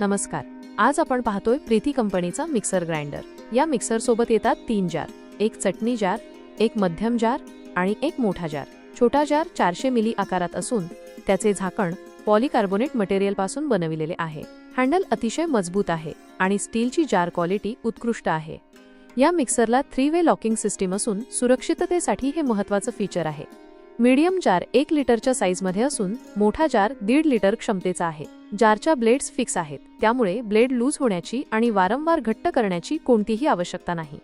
नमस्कार. आज आपण पाहतोय प्रीती कंपनीचा मिक्सर ग्राइंडर. या मिक्सर सोबत येतात तीन जार. एक चटणी जार एक मध्यम जार आणि एक मोठा जार. छोटा जार चारशे मिली आकारात असून त्याचे झाकण पॉलिकार्बोनेट मटेरियलपासून बनविलेले आहे. हँडल अतिशय मजबूत आहे आणि स्टीलची जार क्वालिटी उत्कृष्ट आहे. या मिक्सरला थ्री वे लॉकिंग सिस्टीम असून सुरक्षिततेसाठी हे महत्वाचं फीचर आहे. मीडियम जार एक लिटरच्या साईजमध्ये असून मोठा जार दीड लिटर क्षमतेचा आहे. जारच्या ब्लेड्स फिक्स आहेत. त्यामुळे ब्लेड लूज होण्याची आणि वारंवार घट्ट करण्याची कोणतीही आवश्यकता नाही.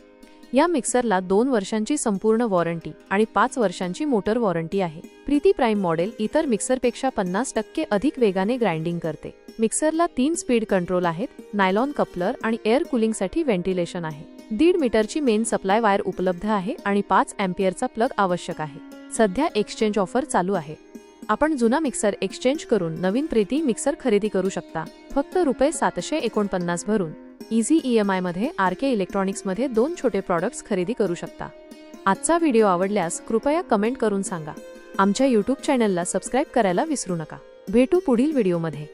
या मिक्सरला दोन वर्षांची संपूर्ण वॉरंटी आणि पाच वर्षांची मोटर वॉरंटी आहे. प्रीती प्राईम मॉडेल इतर मिक्सरपेक्षा पन्नास टक्के अधिक वेगाने ग्राइंडिंग करते. मिक्सरला तीन स्पीड कंट्रोल आहेत नायलॉन कपलर आणि एअर कुलिंगसाठी व्हेंटिलेशन आहे. दीड मीटरची मेन सप्लाय वायर उपलब्ध आहे आणि पाच अँपियरचा प्लग आवश्यक आहे. सध्या एक्सचेंज ऑफर चालू आहे. आपण जुना मिक्सर एक्सचेंज करून नवीन प्रीती मिक्सर खरेदी करू शकता. फक्त रुपये सातशे एकोणपन्नास भरून. इझी ई एम आयमध्ये आर के इलेक्ट्रॉनिक्समध्ये दोन छोटे प्रॉडक्ट्स खरेदी करू शकता. आजचा व्हिडिओ आवडल्यास कृपया कमेंट करून सांगा. आमच्या यूट्यूब चॅनलला सबस्क्राईब करायला विसरू नका. भेटू पुढील व्हिडिओमध्ये.